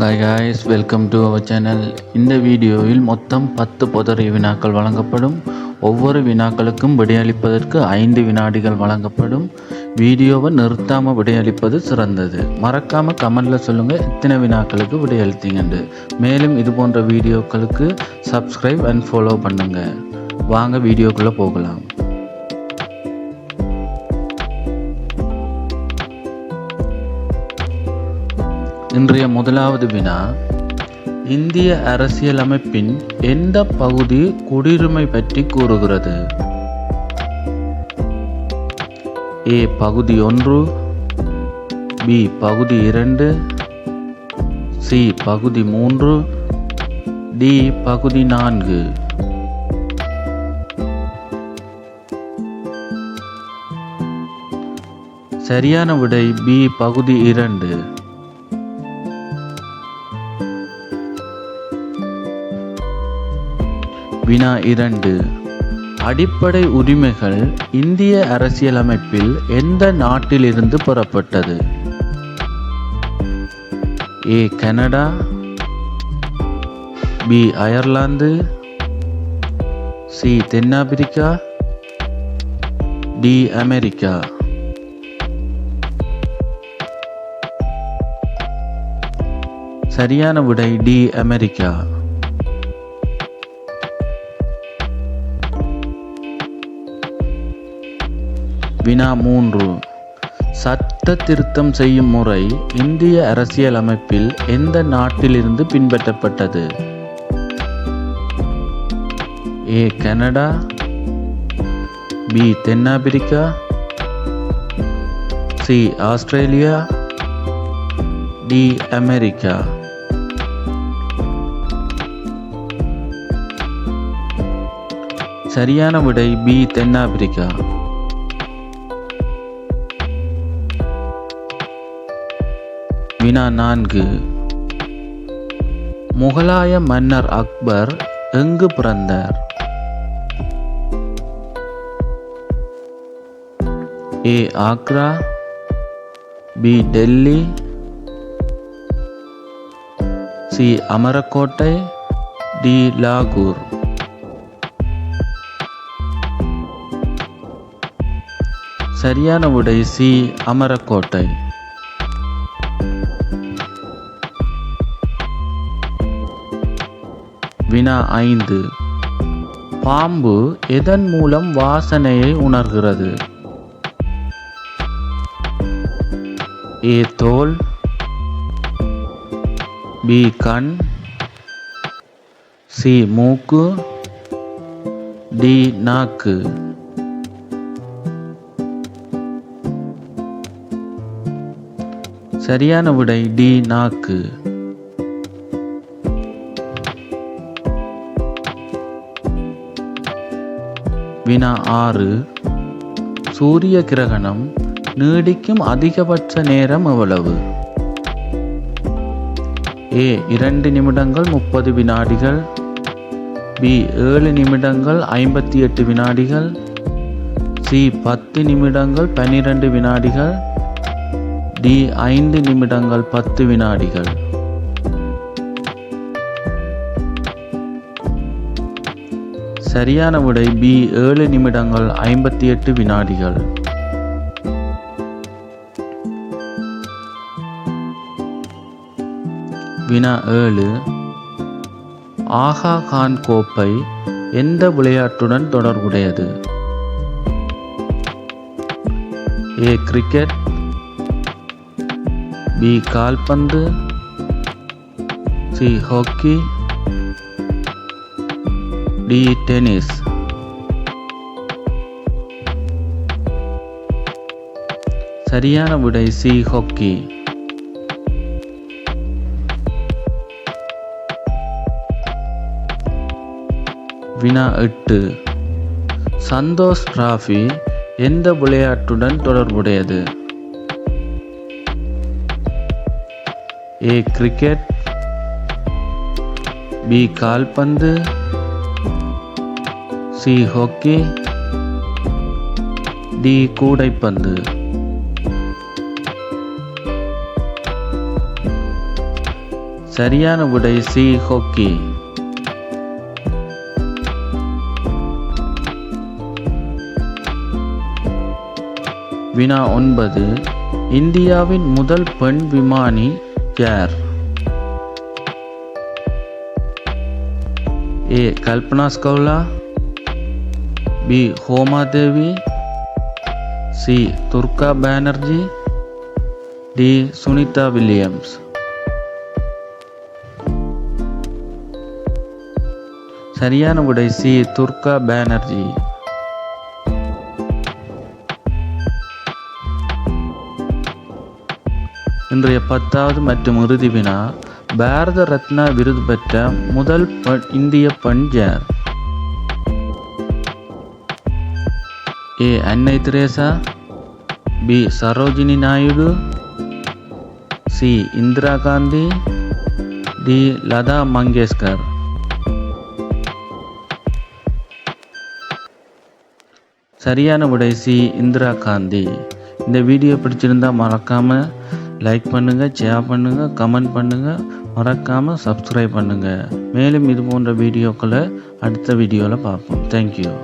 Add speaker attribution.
Speaker 1: Hi guys welcome to our channel இந்த வீடியோவில் மொத்தம் பத்து புதறிய வினாக்கள் வழங்கப்படும். ஒவ்வொரு வினாக்களுக்கும் விடையளிப்பதற்கு ஐந்து வினாடிகள் வழங்கப்படும். வீடியோவை நிறுத்தாமல் விடையளிப்பது சிறந்தது. மறக்காமல் கமெண்டில் சொல்லுங்கள் இத்தனை வினாக்களுக்கு விடையளித்தீங்கண்டு மேலும் இது போன்ற வீடியோக்களுக்கு சப்ஸ்கிரைப் அண்ட் ஃபாலோ பண்ணுங்கள் வாங்க வீடியோக்குள்ளே போகலாம். இன்றைய முதலாவது வினா இந்திய அரசியலமைப்பின் எந்த பகுதி குடியுரிமை பற்றி கூறுகிறது? ஏ பகுதி ஒன்று பி பகுதி இரண்டு சி பகுதி மூன்று டி பகுதி நான்கு. சரியான விடை பி பகுதி இரண்டு. வினா இரண்டு. அடிப்படை உரிமைகள் இந்திய அரசியலமைப்பில் எந்த நாட்டிலிருந்து பெறப்பட்டது? A Canada. B Ireland. C தென்னாப்பிரிக்கா. D America. சரியான விடை டி அமெரிக்கா. வினா மூன்று. சட்ட திருத்தம் செய்யும் முறை இந்திய அரசியலமைப்பில் எந்த நாட்டிலிருந்து பின்பற்றப்பட்டது? A Canada. பி தென்னாப்பிரிக்கா. C Australia. D America. சரியான விடை பி தென்னாப்பிரிக்கா. வினா நான்கு. முகலாய மன்னர் அக்பர் எங்கு பிறந்தார்? A Agra. B Delhi. C அமரக்கோட்டை. D லாகூர். சரியான விடை சி அமரக்கோட்டை. வினா ஐந்து. பாம்பு எதன் மூலம் வாசனையை உணர்கிறது? ஏ தோல் பி கண் சி மூக்கு டி நாக்கு. சரியான விடை டி நாக்கு. வினா ஆறு. சூரிய கிரகணம் நீடிக்கும் அதிகபட்ச நேரம் எவ்வளவு? ஏ இரண்டு நிமிடங்கள் முப்பது வினாடிகள். பி ஏழு நிமிடங்கள் ஐம்பத்தி எட்டு வினாடிகள். சி பத்து நிமிடங்கள் பன்னிரண்டு வினாடிகள். டி ஐந்து நிமிடங்கள் பத்து வினாடிகள். சரியான விடை பி ஏழு நிமிடங்கள் ஐம்பத்தி எட்டு வினாடிகள். வினா ஏழு. ஆகா கான் கோப்பை எந்த விளையாட்டுடன் தொடர்புடையது? ஏ கிரிக்கெட் பி கால்பந்து. சி ஹாக்கி டி டென்னிஸ் சரியான விடை சி ஹாக்கி. வினா எட்டு. சந்தோஷ் டிராஃபி எந்த விளையாட்டுடன் தொடர்புடையது? ஏ கிரிக்கெட் பி கால்பந்து. சி ஹாக்கி டி கூடைப்பந்து. சரியான விடை சி ஹாக்கி வினா ஒன்பது. இந்தியாவின் முதல் பெண் விமானி யார்? A. Kalpana Chawla B. Homadevi C. Durga Banerjee D. Sunita Williams. சரியான விடை சி. துர்கா பானர்ஜி. இன்றைய பத்தாவது மற்றும் இறுதி வினா பாரத ரத்னா விருது பெற்ற முதல் இந்திய பெண் யார் ஏ அன்னை Teresa B Sarojini Naidu C Indira Gandhi D Lata Mangeshkar. சரியான விடை சி இந்திரா காந்தி. இந்த வீடியோ பிடிச்சிருந்தா மறக்காமல் லைக் பண்ணுங்கள் ஷேர் பண்ணுங்கள் கமெண்ட் பண்ணுங்கள் மறக்காமல் சப்ஸ்கிரைப் பண்ணுங்கள் மேலும் இது போன்ற வீடியோக்களை அடுத்த வீடியோவில் பார்ப்போம். தேங்க்யூ